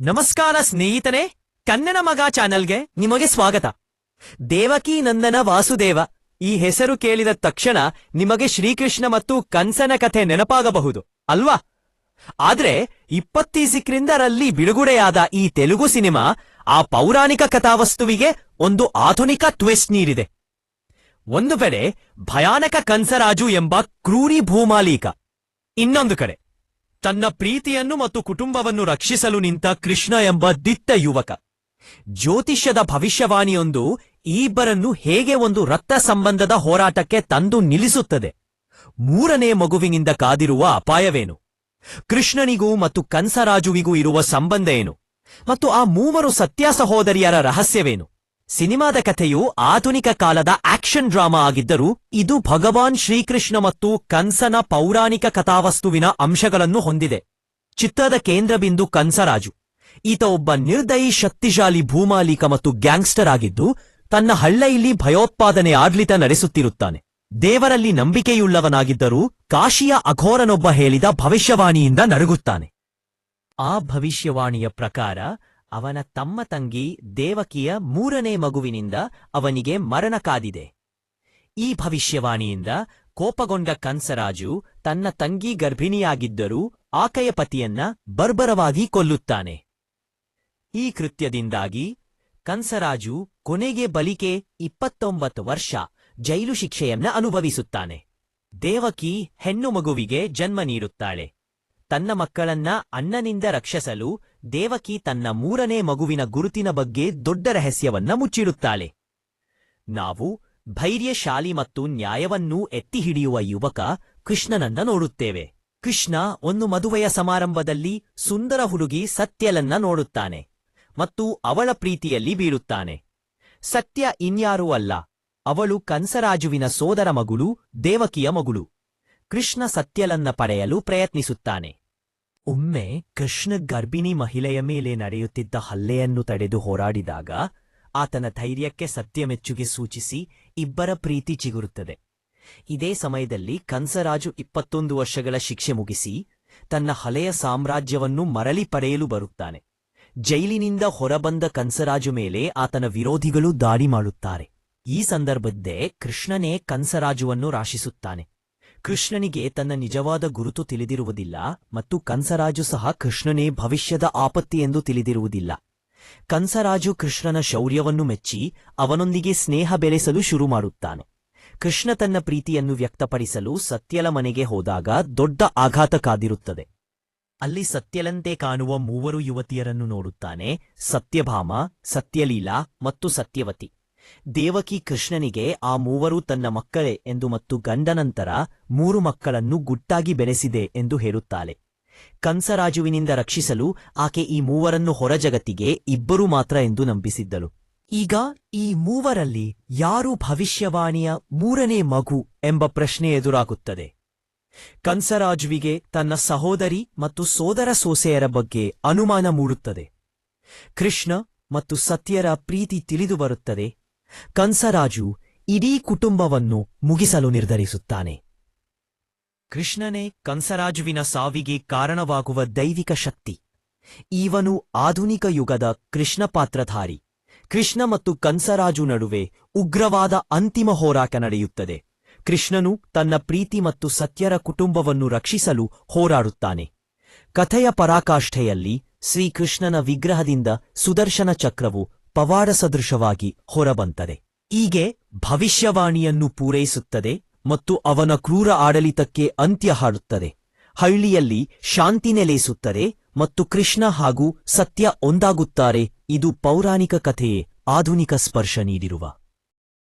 ನಮಸ್ಕಾರ ಸ್ನೇಹಿತನೇ, ಕನ್ನಡ ಮಗ ಚಾನಲ್ಗೆ ನಿಮಗೆ ಸ್ವಾಗತ. ದೇವಕಿ ನಂದನ ವಾಸುದೇವ, ಈ ಹೆಸರು ಕೇಳಿದ ತಕ್ಷಣ ನಿಮಗೆ ಶ್ರೀಕೃಷ್ಣ ಮತ್ತು ಕಂಸನ ಕಥೆ ನೆನಪಾಗಬಹುದು, ಅಲ್ವಾ? ಆದ್ರೆ ಇಪ್ಪತ್ತೀಸಿಕ್ರಿಂದರಲ್ಲಿ ಬಿಡುಗಡೆಯಾದ ಈ ತೆಲುಗು ಸಿನಿಮಾ ಆ ಪೌರಾಣಿಕ ಕಥಾವಸ್ತುವಿಗೆ ಒಂದು ಆಧುನಿಕ ಟ್ವಿಸ್ಟ್ ನೀಡಿದೆ. ಒಂದು ಕಡೆ ಭಯಾನಕ ಕಂಸರಾಜು ಎಂಬ ಕ್ರೂರಿ ಭೂಮಾಲೀಕ, ಇನ್ನೊಂದು ಕಡೆ ತನ್ನ ಪ್ರೀತಿಯನ್ನು ಮತ್ತು ಕುಟುಂಬವನ್ನು ರಕ್ಷಿಸಲು ನಿಂತ ಕೃಷ್ಣ ಎಂಬ ದಿಟ್ಟ ಯುವಕ. ಜ್ಯೋತಿಷ್ಯದ ಭವಿಷ್ಯವಾಣಿಯೊಂದು ಇಬ್ಬರನ್ನು ಹೇಗೆ ಒಂದು ರಕ್ತ ಸಂಬಂಧದ ಹೋರಾಟಕ್ಕೆ ತಂದು ನಿಲ್ಲಿಸುತ್ತದೆ? ಮೂರನೇ ಮಗುವಿನಿಂದ ಕಾದಿರುವ ಅಪಾಯವೇನು? ಕೃಷ್ಣನಿಗೂ ಮತ್ತು ಕಂಸರಾಜುವಿಗೂ ಇರುವ ಸಂಬಂಧ ಏನು? ಮತ್ತು ಆ ಮೂವರು ಸತ್ಯ ಸಹೋದರಿಯರ ರಹಸ್ಯವೇನು? ಸಿನಿಮಾದ ಕಥೆಯು ಆಧುನಿಕ ಕಾಲದ ಆಕ್ಷನ್ ಡ್ರಾಮಾ ಆಗಿದ್ದರೂ ಇದು ಭಗವಾನ್ ಶ್ರೀಕೃಷ್ಣ ಮತ್ತು ಕಂಸನ ಪೌರಾಣಿಕ ಕಥಾವಸ್ತುವಿನ ಅಂಶಗಳನ್ನು ಹೊಂದಿದೆ. ಚಿತ್ರದ ಕೇಂದ್ರಬಿಂದು ಕಂಸರಾಜು ಈತ ಒಬ್ಬ ನಿರ್ದಯಿ ಶಕ್ತಿಶಾಲಿ ಭೂಮಾಲೀಕ ಮತ್ತು ಗ್ಯಾಂಗ್ಸ್ಟರ್ ಆಗಿದ್ದು, ತನ್ನ ಹಳ್ಳೆಯಲ್ಲಿ ಭಯೋತ್ಪಾದನೆ ಆಡಳಿತ ನಡೆಸುತ್ತಿರುತ್ತಾನೆ. ದೇವರಲ್ಲಿ ನಂಬಿಕೆಯುಳ್ಳವನಾಗಿದ್ದರೂ ಕಾಶಿಯ ಅಘೋರನೊಬ್ಬ ಹೇಳಿದ ಭವಿಷ್ಯವಾಣಿಯಿಂದ ನರಗುತ್ತಾನೆ. ಆ ಭವಿಷ್ಯವಾಣಿಯ ಪ್ರಕಾರ ಅವನ ತಮ್ಮ ತಂಗಿ ದೇವಕಿಯ ಮೂರನೇ ಮಗುವಿನಿಂದ ಅವನಿಗೆ ಮರಣ ಕಾದಿದೆ. ಈ ಭವಿಷ್ಯವಾಣಿಯಿಂದ ಕೋಪಗೊಂಡ ಕಂಸರಾಜು ತನ್ನ ತಂಗಿ ಗರ್ಭಿಣಿಯಾಗಿದ್ದರೂ ಆಕೆಯ ಪತಿಯನ್ನ ಬರ್ಬರವಾಗಿ ಕೊಲ್ಲುತ್ತಾನೆ. ಈ ಕೃತ್ಯದಿಂದಾಗಿ ಕಂಸರಾಜು ಕೊನೆಗೆ ಬಲಿಕೆ ಇಪ್ಪತ್ತೊಂಬತ್ತು ವರ್ಷ ಜೈಲು ಶಿಕ್ಷೆಯನ್ನ ಅನುಭವಿಸುತ್ತಾನೆ. ದೇವಕಿ ಹೆಣ್ಣು ಮಗುವಿಗೆ ಜನ್ಮ ನೀಡುತ್ತಾಳೆ. ತನ್ನ ಮಕ್ಕಳನ್ನ ಅಣ್ಣನಿಂದ ರಕ್ಷಿಸಲು ದೇವಕಿ ತನ್ನ ಮೂರನೇ ಮಗುವಿನ ಗುರುತಿನ ಬಗ್ಗೆ ದೊಡ್ಡ ರಹಸ್ಯವನ್ನ ಮುಚ್ಚಿಡುತ್ತಾಳೆ. ನಾವು ಧೈರ್ಯಶಾಲಿ ಮತ್ತು ನ್ಯಾಯವನ್ನೂ ಎತ್ತಿ ಹಿಡಿಯುವ ಯುವಕ ಕೃಷ್ಣನನ್ನ ನೋಡುತ್ತೇವೆ. ಕೃಷ್ಣ ಒಂದು ಮದುವೆಯ ಸಮಾರಂಭದಲ್ಲಿ ಸುಂದರ ಹುಡುಗಿ ಸತ್ಯಲನ್ನ ನೋಡುತ್ತಾನೆ ಮತ್ತು ಅವಳ ಪ್ರೀತಿಯಲ್ಲಿ ಬೀಳುತ್ತಾನೆ. ಸತ್ಯ ಇನ್ಯಾರೂ ಅಲ್ಲ, ಅವಳು ಕಂಸರಾಜುವಿನ ಸೋದರ ಮಗಳು ದೇವಕಿಯ ಮಗಳು. ಕೃಷ್ಣ ಸತ್ಯಲನ್ನ ಪಡೆಯಲು ಪ್ರಯತ್ನಿಸುತ್ತಾನೆ. ಒಮ್ಮೆ ಕೃಷ್ಣ ಗರ್ಭಿಣಿ ಮಹಿಳೆಯ ಮೇಲೆ ನಡೆಯುತ್ತಿದ್ದ ಹಲ್ಲೆಯನ್ನು ತಡೆದು ಹೋರಾಡಿದಾಗ ಆತನ ಧೈರ್ಯಕ್ಕೆ ಸತ್ಯಮೆಚ್ಚುಗೆ ಸೂಚಿಸಿ ಇಬ್ಬರ ಪ್ರೀತಿ ಚಿಗುರುತ್ತದೆ. ಇದೇ ಸಮಯದಲ್ಲಿ ಕಂಸರಾಜು ಇಪ್ಪತ್ತೊಂದು ವರ್ಷಗಳ ಶಿಕ್ಷೆ ಮುಗಿಸಿ ತನ್ನ ಹಳೆಯ ಸಾಮ್ರಾಜ್ಯವನ್ನು ಮರಳಿ ಪಡೆಯಲು ಬರುತ್ತಾನೆ. ಜೈಲಿನಿಂದ ಹೊರಬಂದ ಕಂಸರಾಜು ಮೇಲೆ ಆತನ ವಿರೋಧಿಗಳು ದಾಳಿ ಮಾಡುತ್ತಾರೆ. ಈ ಸಂದರ್ಭದ್ದೇ ಕೃಷ್ಣನೇ ಕಂಸರಾಜುವನ್ನು ರಾಶಿಸುತ್ತಾನೆ. ಕೃಷ್ಣನಿಗೆ ತನ್ನ ನಿಜವಾದ ಗುರುತು ತಿಳಿದಿರುವುದಿಲ್ಲ ಮತ್ತು ಕಂಸರಾಜು ಸಹ ಕೃಷ್ಣನೇ ಭವಿಷ್ಯದ ಆಪತ್ತಿ ಎಂದು ತಿಳಿದಿರುವುದಿಲ್ಲ. ಕಂಸರಾಜು ಕೃಷ್ಣನ ಶೌರ್ಯವನ್ನು ಮೆಚ್ಚಿ ಅವನೊಂದಿಗೆ ಸ್ನೇಹ ಬೆಳೆಸಲು ಶುರು ಮಾಡುತ್ತಾನೆ. ಕೃಷ್ಣ ತನ್ನ ಪ್ರೀತಿಯನ್ನು ವ್ಯಕ್ತಪಡಿಸಲು ಸತ್ಯಲ ಮನೆಗೆ ಹೋದಾಗ ದೊಡ್ಡ ಆಘಾತ ಕಾದಿರುತ್ತದೆ. ಅಲ್ಲಿ ಸತ್ಯಲಂತೆ ಕಾಣುವ ಮೂವರು ಯುವತಿಯರನ್ನು ನೋಡುತ್ತಾನೆ. ಸತ್ಯಭಾಮ, ಸತ್ಯಲೀಲಾ ಮತ್ತು ಸತ್ಯವತಿ. ದೇವಕಿ ಕೃಷ್ಣನಿಗೆ ಆ ಮೂವರು ತನ್ನ ಮಕ್ಕಳೇ ಎಂದು ಮತ್ತು ಗಂಡನಂತರ ಮೂರು ಮಕ್ಕಳನ್ನು ಗುಟ್ಟಾಗಿ ಬೆಳೆಸಿದೆ ಎಂದು ಹೇಳುತ್ತಾಳೆ. ಕಂಸರಾಜುವಿನಿಂದ ರಕ್ಷಿಸಲು ಆಕೆ ಈ ಮೂವರನ್ನು ಹೊರಜಗತ್ತಿಗೆ ಇಬ್ಬರು ಮಾತ್ರ ಎಂದು ನಂಬಿಸಿದ್ದಳು. ಈಗ ಈ ಮೂವರಲ್ಲಿ ಯಾರು ಭವಿಷ್ಯವಾಣಿಯ ಮೂರನೇ ಮಗು ಎಂಬ ಪ್ರಶ್ನೆ ಎದುರಾಗುತ್ತದೆ. ಕಂಸರಾಜುವಿಗೆ ತನ್ನ ಸಹೋದರಿ ಮತ್ತು ಸೋದರ ಸೋಸೆಯರ ಬಗ್ಗೆ ಅನುಮಾನ ಮೂಡುತ್ತದೆ. ಕೃಷ್ಣ ಮತ್ತು ಸತ್ಯರ ಪ್ರೀತಿ ತಿಳಿದು ಬರುತ್ತದೆ. ಕಂಸರಾಜು ಇಡೀ ಕುಟುಂಬವನ್ನು ಮುಗಿಸಲು ನಿರ್ಧರಿಸುತ್ತಾನೆ. ಕೃಷ್ಣನೇ ಕಂಸರಾಜುವಿನ ಸಾವಿಗೆ ಕಾರಣವಾಗುವ ದೈವಿಕ ಶಕ್ತಿ. ಇವನು ಆಧುನಿಕ ಯುಗದ ಕೃಷ್ಣ ಪಾತ್ರಧಾರಿ. ಕೃಷ್ಣ ಮತ್ತು ಕಂಸರಾಜು ನಡುವೆ ಉಗ್ರವಾದ ಅಂತಿಮ ಹೋರಾಟ ನಡೆಯುತ್ತದೆ. ಕೃಷ್ಣನು ತನ್ನ ಪ್ರೀತಿ ಮತ್ತು ಸತ್ಯರ ಕುಟುಂಬವನ್ನು ರಕ್ಷಿಸಲು ಹೋರಾಡುತ್ತಾನೆ. ಕಥೆಯ ಪರಾಕಾಷ್ಠೆಯಲ್ಲಿ ಶ್ರೀಕೃಷ್ಣನ ವಿಗ್ರಹದಿಂದ ಸುದರ್ಶನ ಚಕ್ರವು ಪವಾಡ ಸದೃಶವಾಗಿ ಹೊರಬಂತದೆ. ಹೀಗೆ ಭವಿಷ್ಯವಾಣಿಯನ್ನು ಪೂರೈಸುತ್ತದೆ ಮತ್ತು ಅವನ ಕ್ರೂರ ಆಡಳಿತಕ್ಕೆ ಅಂತ್ಯ ಹಾಡುತ್ತದೆ. ಹಳ್ಳಿಯಲ್ಲಿ ಶಾಂತಿ ನೆಲೆಸುತ್ತದೆ ಮತ್ತು ಕೃಷ್ಣ ಹಾಗೂ ಸತ್ಯ ಒಂದಾಗುತ್ತಾರೆ. ಇದು ಪೌರಾಣಿಕ ಕಥೆಯೇ ಆಧುನಿಕ ಸ್ಪರ್ಶ ನೀಡಿರುವ